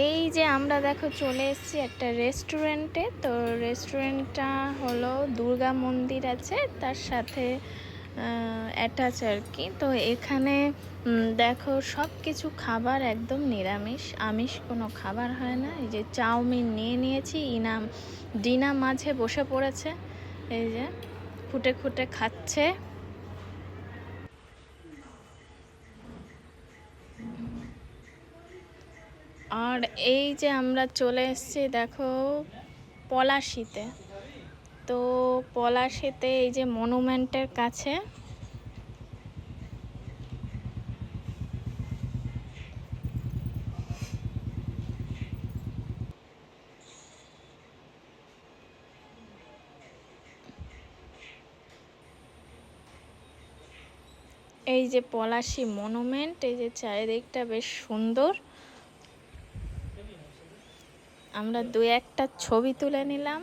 এই যে আমরা দেখো চলে এসেছি একটা রেস্টুরেন্টে তো রেস্টুরেন্টটা হলো দুর্গা মন্দির আছে, তার সাথে অ্যাটাচ আর কি। তো এখানে দেখো সব কিছু খাবার একদম নিরামিষ। আমিষ কোনো খাবার হয় না। এই যে চাউমিন নিয়ে নিয়েছি, ইনাম ডিনা মাঝে বসে পড়েছে। এই যে, খুঁটে খুঁটে খাচ্ছে। আর এই যে আমরা চলে এসেছি, দেখো, পলাশিতে। তো পলাশিতে এই যে মনুমেন্টের কাছে, এই যে পলাশি মনুমেন্ট, এই যে চারিদিকটা বেশ সুন্দর। আমরা দু একটা ছবি তুলে নিলাম।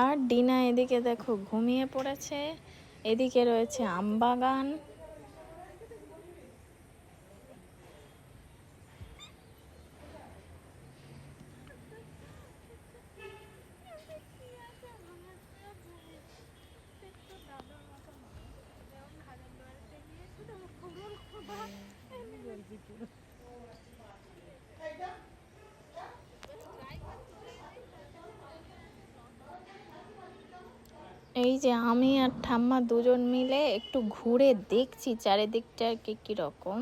আর ডিনা এদিকে দেখো ঘুমিয়ে পড়েছে, এদিকে রয়েছে আমবাগান এই যে আমি আর ঠাম্মা দুজন মিলে একটু ঘুরে দেখছি চারিদিকটা কি কীরকম।